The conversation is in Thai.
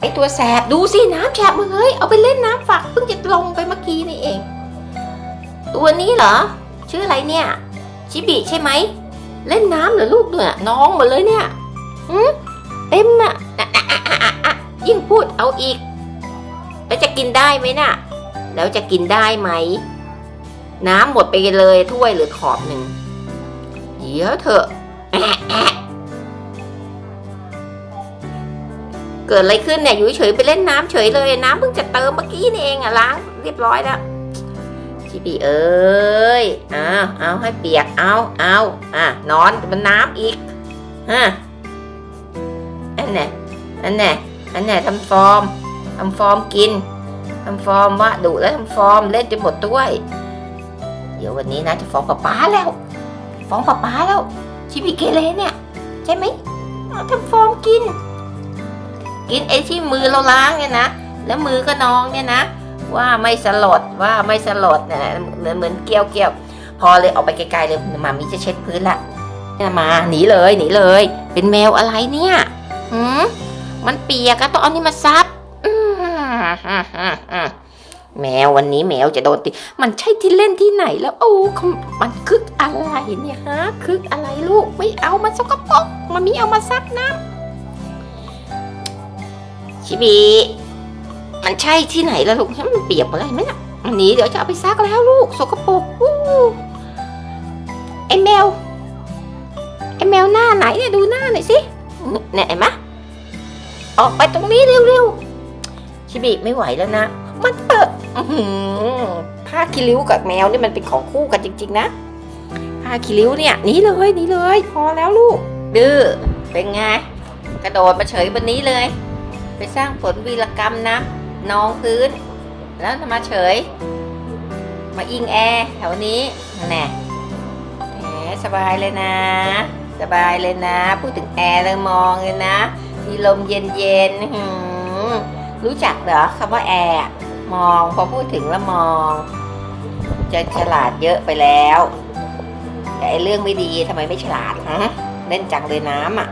ไอตัวแสบดูสิน้ำแฉะหมดเลยเอาไปเล่นน้ำฝักเพิ่งจะลงไปเมื่อกี้นี่เอง ตัวนี้เหรอ ชื่ออะไรเนี่ย ชิบิใช่ไหม เล่นน้ำเหรอลูกเนี่ยน้องหมดเลยเนี่ยหืมเต็มอะอะอะอะอะยิ่งพูดเอาอีก แล้วจะกินได้ไหมน่ะ แล้วจะกินได้ไหม น้ำหมดไปเลยถ้วยหรือขอบหนึ่งเดี๋ยวเถอะ เกิดอะไรขึ้นเนี่ยอยู่เฉยไปเล่นน้ำเฉยเลยน้ำเพิ่งจะเติมเมื่อกี้นี่เองอะล้างเรียบร้อยแล้วชิบีเอ้ยเอาเอาให้เปียกเอาเอาอะนอนบนน้ำอีกฮะอันไหนอันไหนอันไหนทำฟอร์มทำฟอร์มกินทำฟอร์มว่าดุแล้วทำฟอร์มเล่นจนหมดด้วย เดี๋ยววันนี้นะจะฟ้องป้าป๊าแล้วฟ้องป้าป๊าแล้วชิบิเกเรเนี่ย ใช่ไหมทำฟอร์มกิน กินไอ้ที่มือเราล้างเนี่ยนะแล้วมือก็น้องเนี่ยนะว่าไม่สลดว่าไม่สลดเนี่ยเหมือนเหมือนเกี้ยวเกี้ยวพอเลยออกไปไกลๆเลยมามีจะเช็ดพื้นละเนี่ยมาหนีเลยหนีเลย เป็นแมวอะไรเนี่ยหืมมันเปียกก็ต้องเอานี่มาซับอืมแมววันนี้แมวจะโดนตีมันใช่ที่เล่นที่ไหนแล้วโอ้มันคึกอะไรเนี่ยฮะคึกอะไรลูกไม่เอามันสกปรกมามีเอามาซับน้ำ ชิบีมันใช่ที่ไหนล่ะลูกมันเปียกอะไรไหมน่ะอันนี้เดี๋ยวจะเอาไปซักแล้วลูกสกปรกอู้ไอแมวไอแมวหน้าไหนเนี่ยดูหน้าหน่อยสิเนี่ยเห็นไหมออกไปตรงนี้เร็วๆชิบิไม่ไหวแล้วนะ มันเปิดผ้าคีริ้วกับแมวนี่มันเป็นของคู่กันจริง ๆ นะผ้าคีริ้วเนี่ยหนีเลยหนีเลย พอแล้วลูกดื้อเป็นไงกระโดดมาเฉยบนนี้เลย ไปสร้างผลวีรกรรมนะนองพื้น แล้วมาเฉย มาอิงแอร์แถวนี้แน่แหมสบายเลยนะ สบายเลยนะ พูดถึงแอร์แล้วมองเลยนะ มีลมเย็นเย็นรู้จักเหรอคำว่าแอร์มองพอพูดถึงแล้วมอง จะฉลาดเยอะไปแล้ว แต่ไอเรื่องไม่ดีทำไมไม่ฉลาดฮะเล่นจังเลยน้ำอะ